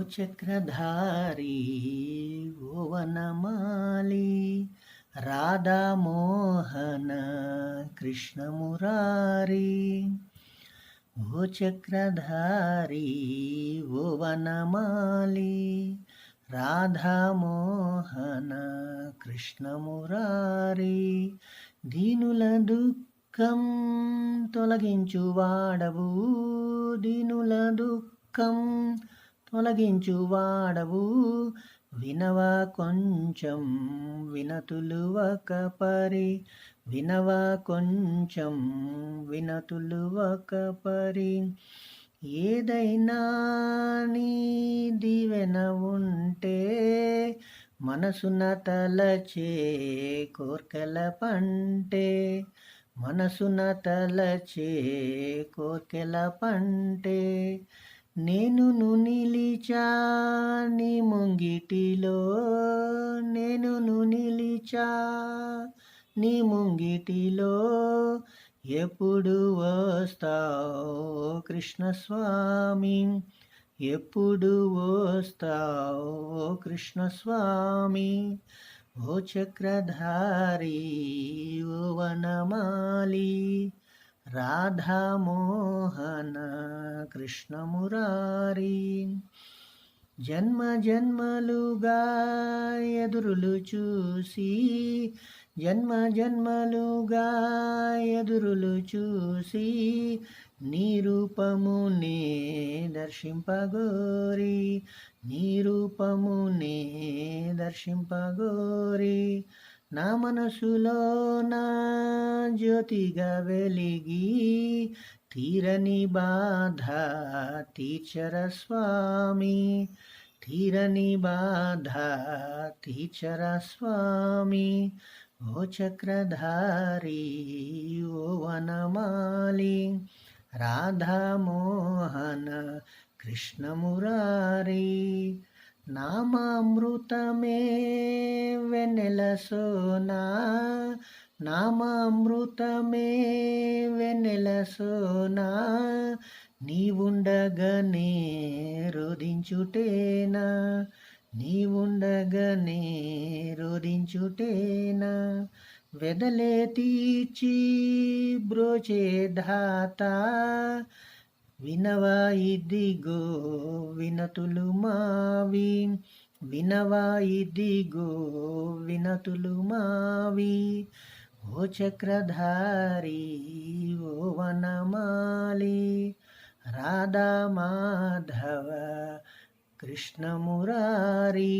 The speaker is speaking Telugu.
ఓ చక్రధారి ఓ వనమాలి రాధామోహన కృష్ణమురారి. ఓ చక్రధారి ఓ వనమాలి రాధామోహన కృష్ణమురారి. దీనుల దుఃఖం తొలగించువాడవు దీనుల దుఃఖం తొలగించువాడవు. వినవా కొంచెం వినతులు ఒక పరి వినవా కొంచెం వినతులు ఒక పరి ఏదైనా నీ దివెన ఉంటే మనసున తలచే కోర్కెల పంటే. మనసున తలచే కోర్కెల పంటే. నేను నిలిచా నీ ముంగిటిలో. నేను నిలిచా నీ ముంగిటిలో. ఎప్పుడు వస్తావు కృష్ణస్వామి? ఎప్పుడు వస్తావు కృష్ణస్వామి? ఓ చక్రధారి ఓ వనమాలి రాధామోహన్ కృష్ణమురారి జన్మ జన్మలుగా ఎదురులు చూసి జన్మ జన్మలుగా ఎదురులు చూసి నీ రూపమునే దర్శింపగోరి నీ రూపమునే దర్శింపగోరి. నా మనసులో నా జ్యోతిగా వెలిగి తీరని బాధ తీర్చర స్వామి తీరని బాధ తీర్చర స్వామి ఓ చక్రధారి ఓ వనమాలి రాధామోహన కృష్ణమురారి నామామృతమే నెలసోనా సోనా నీవుండగనే రోధించుటేనా నీవుండగనే రోధించుటేనా వెదలే తీర్చి బ్రోచే ధాత వినవా ఇదిగో వినతులు మావి వినవా ఇదిగో వినతులు మావి. ఓ చక్రధారి ఓ వనమాలి రాధా మాధవ కృష్ణమురారి